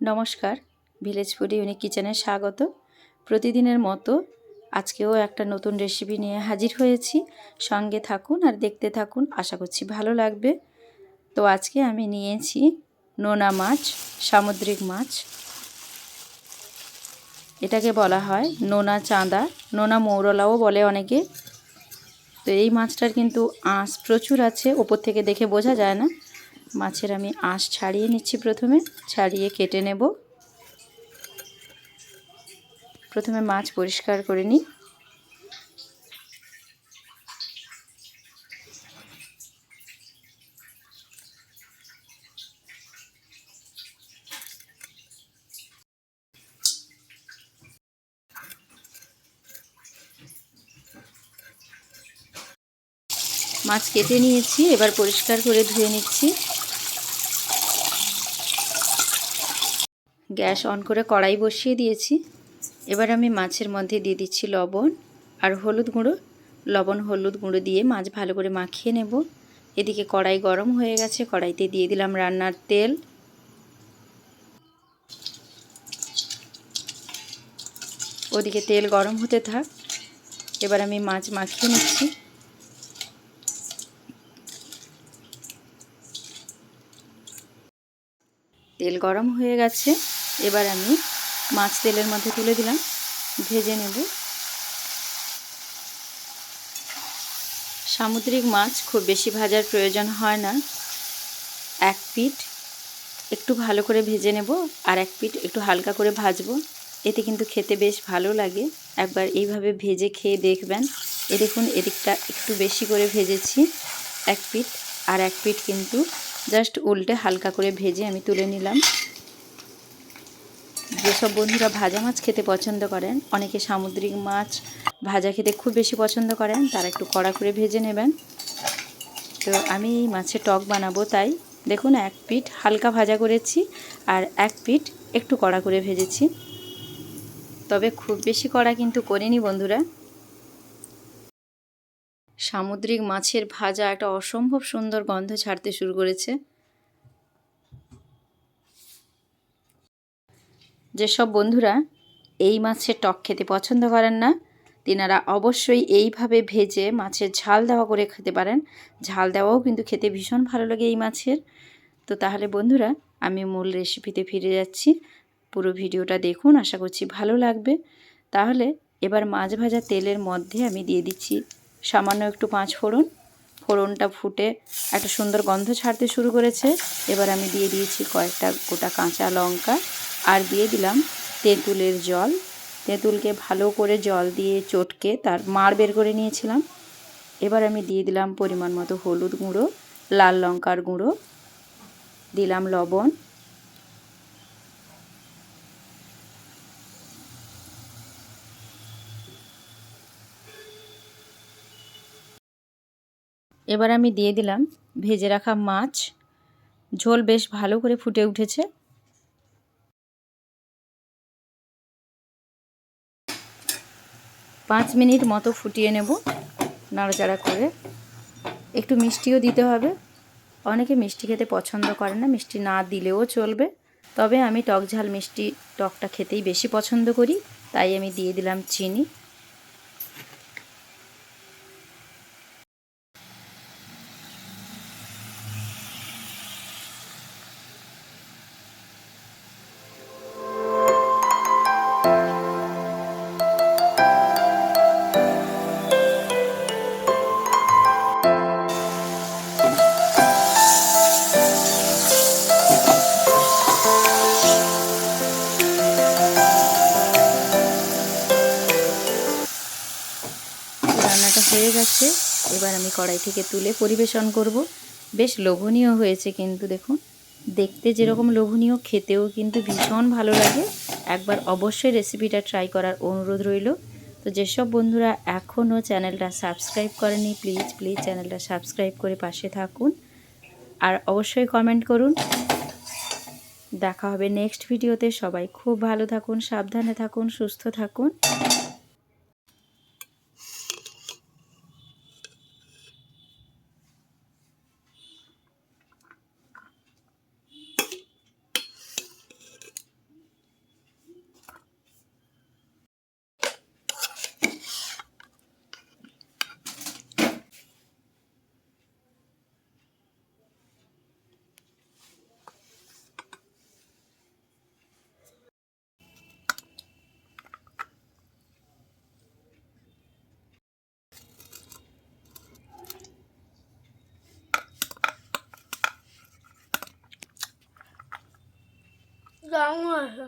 নমস্কার village food unique কিচেনে স্বাগত। প্রতিদিনের মতো আজকেও একটা নতুন রেসিপি নিয়ে হাজির হয়েছি। সঙ্গে থাকুন আর দেখতে থাকুন, আশা করছি ভালো লাগবে। তো আজকে আমি নিয়েছি নোনা মাছ, সামুদ্রিক মাছ। এটাকে বলা হয় নোনা চাঁদা, নোনা মৌরলাও বলে অনেকে। তো এই মাছটার কিন্তু আঁশ প্রচুর আছে, ওপর থেকে দেখে বোঝা যায় না। মাছের আমি আঁশ ছাড়িয়ে নিচ্ছি প্রথমে, ছাড়িয়ে কেটে নেব। প্রথমে মাছ পরিষ্কার করে নিই। মাছ কেটে নিয়েছি, এবার পরিষ্কার করে ধুয়ে নিচ্ছি। গ্যাস অন করে কড়াই বসিয়ে দিয়েছি। এবার আমি মাছের মধ্যে দিয়ে দিচ্ছি লবণ আর হলুদ গুঁড়ো। লবণ, হলুদ গুঁড়ো দিয়ে মাছ ভালো করে মাখিয়ে নেব। এদিকে কড়াই গরম হয়ে গেছে, কড়াইতে দিয়ে দিলাম রান্নার তেল। ওদিকে তেল গরম হতে থাক। এবার আমি মাছ মাখিয়ে নিচ্ছি। তেল গরম হয়ে গেছে। এবার আমি মাছ তেলের মধ্যে তুলে দিলাম, ভেজে নেব। সামুদ্রিক মাছ খুব বেশি ভাজার প্রয়োজন হয় না। এক পিঠ একটু ভালো করে ভেজে নেব আর এক পিঠ একটু হালকা করে ভাজবো। এতে কিন্তু খেতে বেশ ভালো লাগে। একবার এইভাবে ভেজে খেয়ে দেখবেন। এ দেখুন, এদিকটা একটু বেশি করে ভেজেছি, এক পিঠ। আর এক পিঠ কিন্তু জাস্ট উল্টে হালকা করে ভেজে আমি তুলে নিলাম। যেসব বন্ধুরা ভাজা মাছ খেতে পছন্দ করেন। অনেকে সামুদ্রিক মাছ ভাজা খেতে খুব বেশি পছন্দ করেন, তারা একটু কড়া করে ভেজে নেবেন। তো আমি মাছের টক বানাবো তাই। দেখুন, এক পিঠ হালকা ভাজা করেছি আর এক পিঠ একটু কড়া করে ভেজেছি। তবে খুব বেশি কড়া কিন্তু করিনি বন্ধুরা। সামুদ্রিক মাছের ভাজা একটা অসম্ভব সুন্দর গন্ধ ছাড়তে শুরু করেছে। যেসব বন্ধুরা এই মাছের টক খেতে পছন্দ করেন না, তিনারা অবশ্যই এইভাবে ভেজে মাছের ঝাল দেওয়া করে খেতে পারেন। ঝাল দেওয়াও কিন্তু খেতে ভীষণ ভালো লাগে এই মাছের। তো তাহলে বন্ধুরা, আমি মূল রেসিপিতে ফিরে যাচ্ছি। পুরো ভিডিওটা দেখুন, আশা করছি ভালো লাগবে। তাহলে এবার মাছ ভাজা তেলের মধ্যে আমি দিয়ে দিচ্ছি সামান্য একটু পাঁচ ফোড়ন। ফোড়নটা ফুটে একটা সুন্দর গন্ধ ছাড়তে শুরু করেছে। এবার আমি দিয়ে দিয়েছি কয়েকটা গোটা কাঁচা লঙ্কা আর দিয়ে দিলাম তেঁতুলের জল। তেঁতুলকে ভালো করে জল দিয়ে চটকে তার মাড় বের করে নিয়েছিলাম। এবার আমি দিয়ে দিলাম পরিমাণ মতো হলুদ গুঁড়ো, লাল লঙ্কার গুঁড়ো, দিলাম লবণ এবার আমি দিয়ে দিলাম ভেজে রাখা মাছ। ঝোল বেশ ভালো করে ফুটে উঠেছে। পাঁচ মিনিট মতো ফুটিয়ে নেব নাড়াচাড়া করে। একটু মিষ্টিও দিতে হবে। অনেকে মিষ্টি খেতে পছন্দ করে না, মিষ্টি না দিলেও চলবে। তবে আমি টক ঝাল মিষ্টি টকটা খেতেই বেশি পছন্দ করি, তাই আমি দিয়ে দিলাম চিনি। গেছে এবার আমি কড়াই থেকে তুলে পরিবেশন করব। বেশ লোভনীয় হয়েছে কিন্তু দেখুন, দেখতে যেরকম লোভনীয়, খেতেও কিন্তু ভীষণ ভালো লাগে। একবার অবশ্যই রেসিপিটা ট্রাই করার অনুরোধ রইল। তো যেসব বন্ধুরা এখনও চ্যানেলটা সাবস্ক্রাইব করেনি প্লিজ প্লিজ চ্যানেলটা সাবস্ক্রাইব করে পাশে থাকুন। আর অবশ্যই কমেন্ট করুন। দেখা হবে নেক্সট ভিডিওতে সবাই খুব ভালো থাকুন, সাবধানে থাকুন, সুস্থ থাকুন। কেমন আছে